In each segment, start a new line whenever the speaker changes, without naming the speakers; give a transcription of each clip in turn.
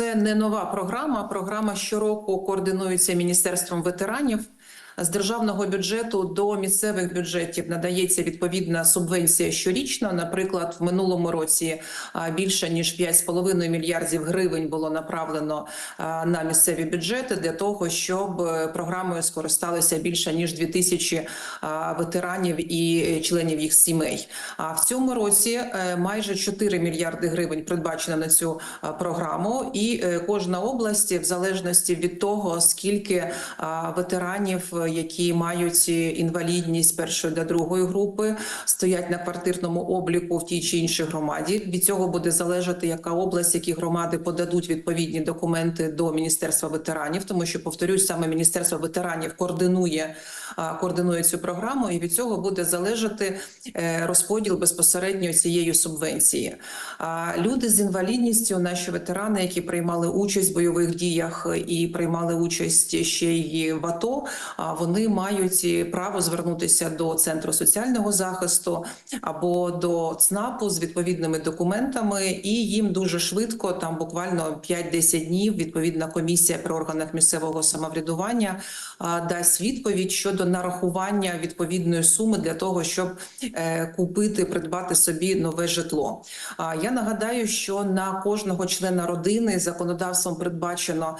це не нова програма. Програма щороку координується міністерством ветеранів. З державного бюджету до місцевих бюджетів надається відповідна субвенція щорічно. Наприклад, в минулому році більше ніж 5,5 мільярдів гривень було направлено на місцеві бюджети для того, щоб е, програмою скористалися більше ніж 2 тисячі ветеранів і членів їх сімей. А в цьому році е, майже 4 мільярди гривень передбачено на цю програму, і е, кожна область, в залежності від того, скільки ветеранів, які мають інвалідність першої та другої групи, стоять на квартирному обліку в тій чи іншій громаді. Від цього буде залежати, яка область, які громади подадуть відповідні документи до міністерства ветеранів, тому що повторюсь, саме міністерство ветеранів координує координує цю програму, і від цього буде залежати е, розподіл безпосередньо цієї субвенції. Люди з інвалідністю, наші ветерани, які приймали участь в бойових діях і приймали участь ще й в АТО, вони мають право звернутися до центру соціального захисту або до ЦНАПу з відповідними документами, і їм дуже швидко, там буквально 5-10 днів, відповідна комісія при органах місцевого самоврядування дасть відповідь щодо нарахування відповідної суми для того, щоб е, купити, придбати собі нове житло. Я нагадаю, що на кожного члена родини законодавством передбачено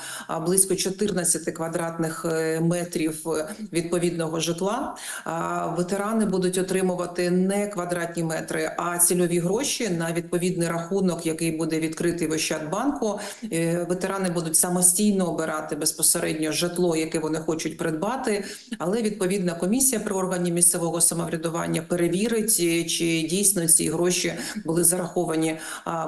близько 14 квадратних е, метрів відповідного житла. Ветерани будуть отримувати не квадратні метри, а цільові гроші на відповідний рахунок, який буде відкритий в Ощадбанку. Е, Ветерани будуть самостійно обирати безпосередньо житло, яке вони хочуть придбати, але відповідна комісія при органі місцевого самоврядування перевірить, е, чи дійсно ці гроші були зараховані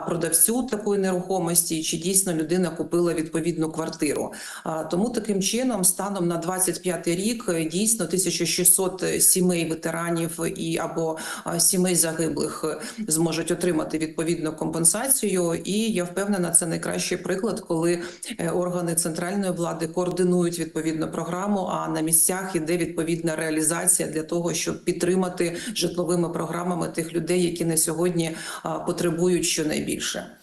продавцю такої нерухомості, чи дійсно людина купила відповідну квартиру. Тому таким чином, станом на 25 рік, е, дійсно 1600 сімей ветеранів і або сімей загиблих зможуть отримати відповідну компенсацію. І я впевнена, це найкращий приклад, коли е, органи центральної влади координують відповідну програму. А на місцях іде відповідна реалізація для того, щоб підтримати житловими програмами тих людей, які на сьогодні потребують щонайбільше.